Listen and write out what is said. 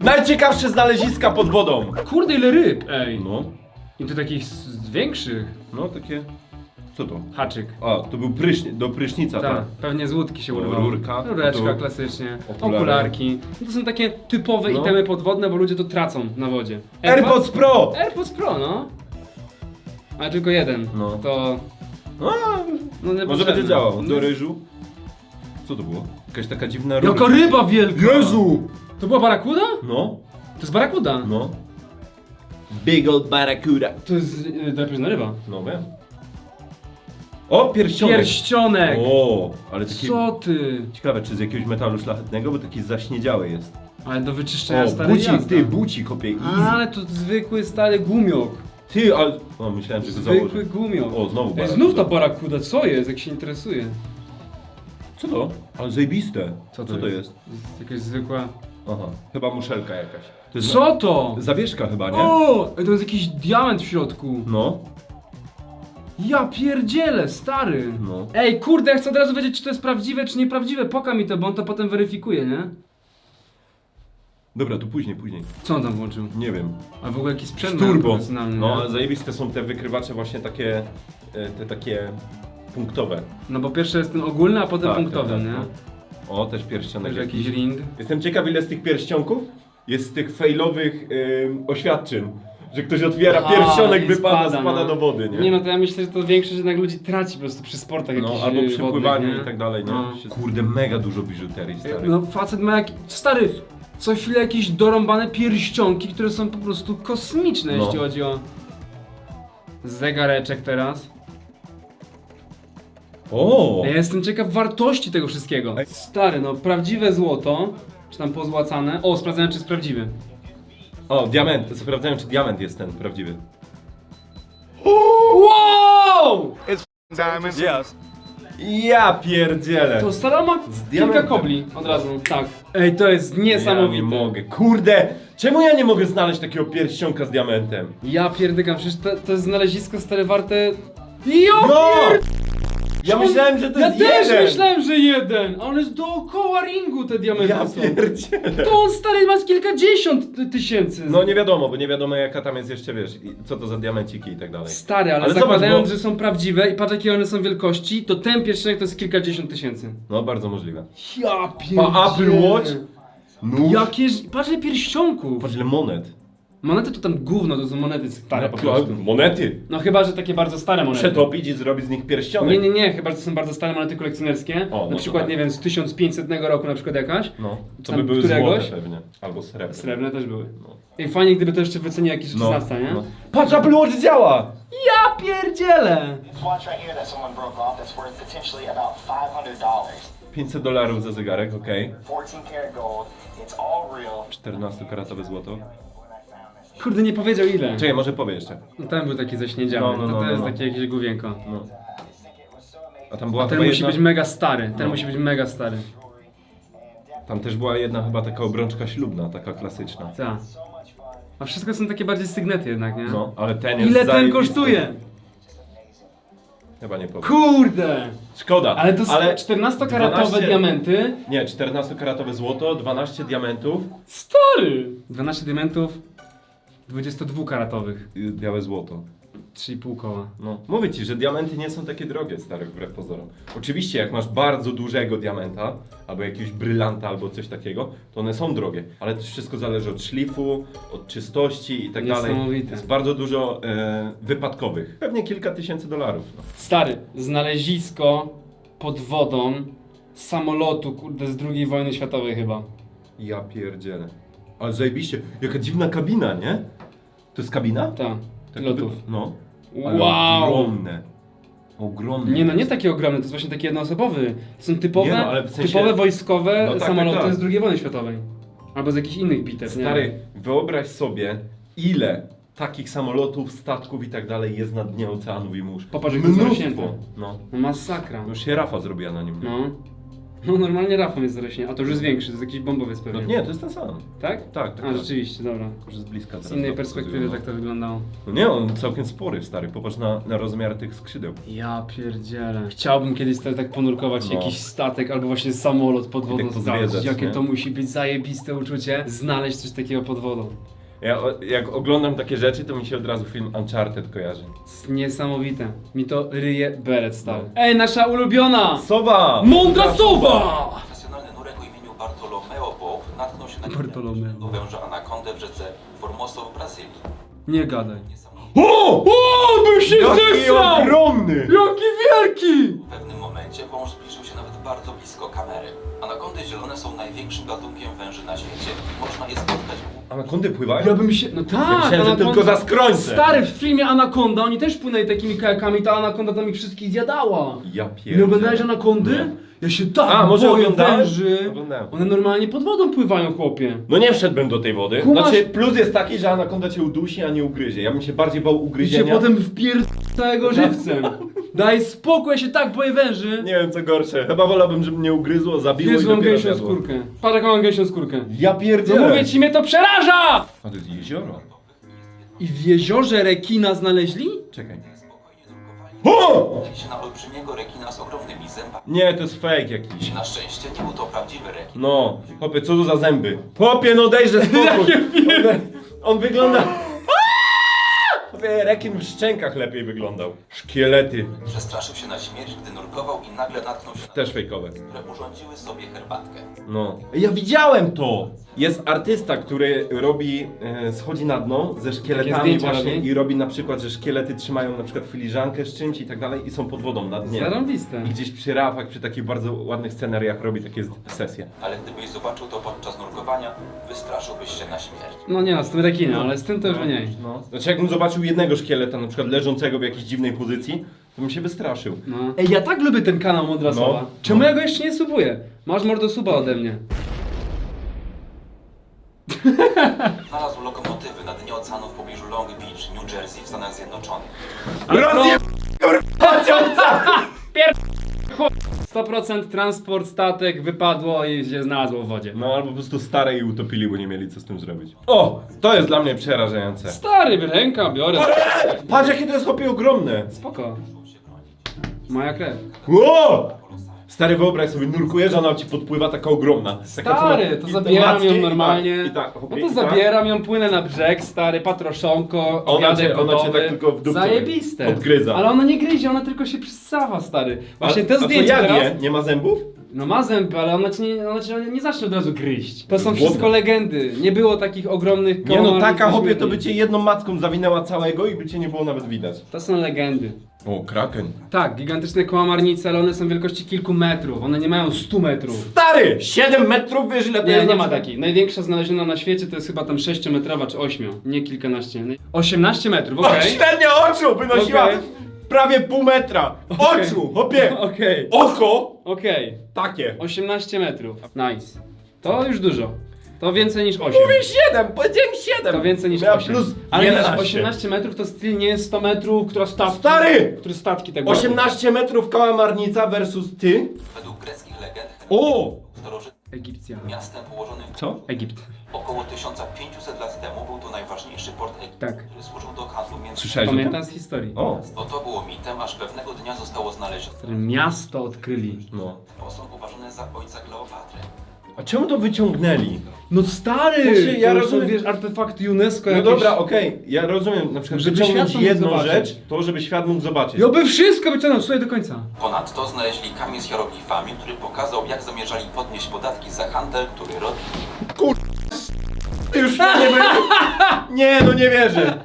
Najciekawsze znaleziska pod wodą. Kurde, ile ryb, ej. No, I to takich z większych. no takie... Co to? Haczyk. A, to był prysznic, do prysznica, Tak, tak? pewnie z łódki się urwało. rurka. Rureczka Tu. klasycznie. Okulary. Okularki. No to są takie typowe No. itemy podwodne, bo ludzie to tracą na wodzie. AirPods Pro! AirPods Pro, no. Ale tylko jeden. No. To... A, No nie może będzie działał. Do ryżu. Co to było? Jakaś taka dziwna. Jaka ryba wielka! Jezu! To była barakuda? No, To jest barakuda. no. Big old barracuda. To jest yy, drapieżna ryba. No wiem. O, pierścionek. Pierścionek! O, ale taki... Co ty? Ciekawe, czy z jakiegoś metalu szlachetnego, bo taki zaśniedziały jest. Ale do wyczyszczenia O, starej bucik, jazdy. ty, bucik, kopie, easy. Ale to zwykły stary gumiok. Ty, ale... O, myślałem, że go Zwykły założę. gumiok. O, znowu Ej, barakuda. znów ta barakuda, co jest? Jak się interesuje. Co to? Ale zajebiste. Co to Co to jest? jest? Jest Jakaś zwykła... Aha, chyba muszelka jakaś. To jest Co to? Zawieszka chyba, nie? O! To jest jakiś diament w środku. No, Ja pierdzielę, stary. no. Ej, kurde, ja chcę od razu wiedzieć, czy to jest prawdziwe, czy nieprawdziwe. Poka mi to, bo on to potem weryfikuje, nie? Dobra, to później, później. Co on tam włączył? Nie wiem. A w ogóle jakiś sprzęt Turbo. profesjonalny, No, nie? zajebiste są te wykrywacze właśnie takie, e, te takie punktowe. No bo pierwszy jest ten ogólny, a potem Tak, punktowy, tak, tak, nie? no. O, też pierścionek Także jakiś ring. Jestem ciekaw ile z tych pierścionków jest z tych failowych ym, oświadczyn. Że ktoś otwiera Aha, pierścionek, i wypada, spada, spada no. do wody, nie? Nie no, to ja myślę, że to większość jednak ludzi traci po prostu przy sportach No, jakichś albo y, przy wodnych, pływaniu nie? i tak dalej, nie? No. Kurde, mega dużo biżuterii, stary. No facet ma jak... Stary, co chwilę jakieś dorąbane pierścionki, które są po prostu kosmiczne, No. jeśli chodzi o... Zegareczek teraz. O! Ja jestem ciekaw wartości tego wszystkiego. Stary, no prawdziwe złoto, czy tam pozłacane. O, sprawdzałem, czy jest prawdziwy. O, diament. Sprawdzałem, czy diament jest ten prawdziwy. Wow! Diamonds. Yes. Ja pierdzielę. To stara ma Z kilka diamentem. kobli od razu, tak. Ej, to jest Ja niesamowite. nie mogę. Kurde! Czemu ja nie mogę znaleźć takiego pierścionka z diamentem? Ja pierdykam, przecież to, to jest znalezisko stare warte... Jo No! pier... Ja myślałem, że to ja jest też jeden. myślałem, że jeden! A on jest dookoła ringu te diamenty Ja są. pierdzielę. To on stary ma kilkadziesiąt ty- tysięcy. No nie wiadomo, bo nie wiadomo jaka tam jest jeszcze, wiesz, i co to za diamenciki i tak dalej. Stary, ale, Ale zobacz, zakładając, bo- że są prawdziwe i patrz jakie one są wielkości, to ten pierścionek to jest kilkadziesiąt tysięcy. No bardzo możliwe. Ja pierdzielę. Pa Apple Watch? Nóż? Jakież... Patrz ile pierścionków. Patrz ile monet. Monety to tam gówno, to są monety stare po No, prostu. Monety. No chyba, że takie bardzo stare monety. Przetopić i zrobić z nich pierścionek. Nie, nie, nie, chyba, że to są bardzo stare monety kolekcjonerskie. O, no na to przykład, tak. nie wiem, z 1500 roku na przykład jakaś. No, to by były któregoś? złote pewnie. Albo srebrne. Srebrne też były. No. I fajnie, gdyby to jeszcze wycenił jakiś No, znawca, nie? no. Patrz, Apple Watch działa! Ja pierdzielę! This watch right here that someone broke off that's worth potentially about $500. 500 dolarów za zegarek, okej. 14 karat gold. It's all real. 14-karatowe złoto. Kurde, nie powiedział ile. Czekaj, może powie jeszcze. No ten był taki zaśniedziały, No, no, to, no, to no, jest no. takie jakieś główienko. No. A tam była A ten chyba musi jedna... być mega stary, ten No. musi być mega stary. Tam też była jedna chyba taka obrączka ślubna, taka klasyczna. Tak. A wszystko są takie bardziej sygnety jednak, nie? No, ale ten jest Ile ten zajebisty. kosztuje? Chyba nie powiem. Kurde! Szkoda, Ale to są ale 14-karatowe 12 diamenty. Nie, 14-karatowe złoto, 12 diamentów, Stary! 12 diamentów 22-karatowych. y, białe złoto. 3,5 koła. No, mówię ci, że diamenty nie są takie drogie, stary, wbrew pozorom. Oczywiście, jak masz bardzo dużego diamenta, albo jakiegoś brylanta, albo coś takiego, to one są drogie, ale to wszystko zależy od szlifu, od czystości i tak dalej. Niesamowite. Jest bardzo dużo e, wypadkowych. Pewnie kilka tysięcy dolarów. No. Stary, znalezisko pod wodą samolotu, kurde, z II wojny światowej chyba. Ja pierdzielę. Ale zajebiście, jaka dziwna kabina, nie? To jest kabina? Tak, Tak pilotów. by- No. Ale Wow! Ogromne. Ogromne. Nie no, nie taki ogromny, to jest właśnie taki jednoosobowy. To są typowe, Nie no, ale w sensie- typowe wojskowe No tak, tak, samoloty tak. z II wojny światowej. Albo z jakichś innych bitew, nie? Stary, wyobraź sobie, ile takich samolotów, statków i tak dalej jest na dnie oceanów i mórz. Popatrz, jak to jest Mnóstwo. zarośnięte. No. No masakra. Już się Rafa zrobiła na nim. No. No normalnie Rafał jest zarośnie, a to już jest większy, to jest jakiś bombowiec No, pewnie. nie, to jest ten sam. Tak? Tak, tak, A, tak. rzeczywiście, dobra. Może z bliska teraz. Z innej to perspektywy pokazują, tak to wyglądało. No nie, on całkiem spory, stary. Popatrz na, na rozmiar tych skrzydeł. Ja pierdzielę. Chciałbym kiedyś stary, tak ponurkować No. jakiś statek albo właśnie samolot pod wodą. tak Zobaczyć, pozwiedzać, jakie nie? to musi być zajebiste uczucie, znaleźć coś takiego pod wodą. Ja o- jak oglądam takie rzeczy, to mi się od razu film Uncharted kojarzy. Niesamowite. Mi to ryje beret stary. No. Ej, nasza ulubiona! Sowa! Mądra sowa! Profesjonalny nurek o imieniu Bartolomeo Bob natknął się na Bartolomeo. węża anakondę w rzece Formoso w Brazylii. Nie gadaj. O! O, bym się Jaki zesrał! ogromny! Jaki wielki! W pewnym momencie wąż zbliżył się nawet bardzo blisko kamery. Anakondy zielone są największym gatunkiem węży na świecie. Można je spotkać Anakondy pływają? Ja bym się. No tak! Ja myślałem, że Anakonda- tylko za skrońce. Stary, w filmie Anakonda oni też płynęli takimi kajakami, ta anakonda tam ich wszystkich zjadała. Ja Nie pierdolę. oglądałeś anakondy? Nie. Ja się tak A, może boję oglądałem? węży. Oglądałem. One normalnie pod wodą pływają, chłopie. No nie wszedłbym do tej wody. Kumasz- Znaczy, plus jest taki, że anakonda cię udusi, a nie ugryzie. Ja bym się bardziej bał I ugryzienia. potem wpierd... całego żywcem. Daj spokój, ja się tak boję węży. Nie wiem co gorsze. Chyba wolałbym, żeby mnie ugryzło, zabiło Jezu, i mam dopiero gęsią zjadło. skórkę. Patrz jaką mam gęsią skórkę. Ja No pierdzielę. mówię ci, mnie to przeraża! A to jest jezioro. I w jeziorze rekina znaleźli? Czekaj. O! Się na olbrzymiego rekina z ogromnymi zębami. Nie, to jest fake jakiś. Na szczęście nie był to prawdziwy rekin. No, chłopie, co to za zęby? Chłopie, no dejże spokój. on wygląda... Rekin w szczękach lepiej wyglądał. Szkielety. Przestraszył się na śmierć, gdy nurkował i nagle natknął się na Też fejkowe. które urządziły sobie herbatkę. No. Ja widziałem to! Jest artysta, który robi, e, schodzi na dno ze szkieletami zdjęcia właśnie robi? i robi na przykład, że szkielety trzymają na przykład filiżankę z czymś i tak dalej i są pod wodą na dnie. Zarąbiste. I gdzieś przy rafach, przy takich bardzo ładnych scenariach robi takie z- sesje. Ale gdybyś zobaczył to podczas wystraszyłbyś się na śmierć. No nie no, z tym rekinem, ale z tym to już mniej. No. Znaczy jakbym zobaczył jednego szkieleta na przykład leżącego w jakiejś dziwnej pozycji, to bym się wystraszył. No. Ej, ja tak lubię ten kanał Mądra No. Czemu No. ja go jeszcze nie subuję? Masz mordo suba ode mnie. Znalazł lokomotywy na dnie oceanu w pobliżu Long Beach, New Jersey w Stanach Zjednoczonych. Rosję! 100% transport, statek wypadło i się znalazło w wodzie. No albo po prostu stare i utopili, bo nie mieli co z tym zrobić. O! To jest dla mnie przerażające. Stary, ręka biorę. Patrz jakie to jest chłopie ogromne! Spoko. Moja krew. Ło! Stary, wyobraź sobie, nurkujesz, a ona ci podpływa taka ogromna. Taka, Stary, to i- zabieram macki, ją i normalnie. tak, I tak, No to i tak. zabieram ją, płynę na brzeg, stary, patroszonko, Ona obiadek cię- ona cię gotowy. tak tylko w dupce Zajebiste. odgryza. Ale ona nie gryzie, ona tylko się przysawa, stary. Właśnie A- to a zdjęcie jak teraz... Nie ma zębów? No ma zęby, ale ona cię nie, ona cię nie zacznie od razu gryźć. To są Głodna. wszystko legendy. Nie było takich ogromnych Nie no, taka chłopie to by cię jedną macką zawinęła całego i by cię nie było nawet widać. To są legendy. O, kraken. Tak, gigantyczne kołamarnice, ale one są wielkości kilku metrów. One nie mają 100 metrów. Stary! 7 metrów, wiesz ile to Nie, jest? nie ma takiej. Największa znaleziona na świecie to jest chyba tam 6-metrowa czy 8. Nie kilkanaście. 18 metrów, O, okej. średnia oczu wynosiła Okej. Prawie pół metra. Okej. Oczu, chłopie! Okej, Oko! okej. Takie. 18 metrów. Nice. To już dużo. To więcej niż 8. Mówię 7, powiedziałem 7. To więcej niż Miała 8. plus Ale wiesz, 11. 18 metrów to styl nie jest 100 metrów, która statki. Stary! Które statki tak łapią. 18 metrów kałamarnica versus ty. Według greckich legend O! starożytnym Egipcja. miastem położonym w Co? Egipt. około 1500 lat temu był to najważniejszy port Egiptu, Tak. który służył do handlu między Słyszałeś o tym? Pamiętam z historii. O. No to było mitem, aż pewnego dnia zostało znalezione. Które miasto odkryli. No. Posąg uważany za ojca Kleopatry. A czemu to wyciągnęli? No stary! W sensie, ja to rozumiem- są, wiesz, artefakty UNESCO No jakieś. dobra, okej, ja rozumiem, na przykład Żeby wyciągnąć świat mógł jedną zobaczyć. rzecz, to żeby świat mógł zobaczyć. Ja by wszystko wyciągnął, słuchaj do końca. Ponadto znaleźli kamień z hieroglifami, który pokazał, jak zamierzali podnieść podatki za handel, który robi. Ty już nie będzie. Nie, no nie wierzę.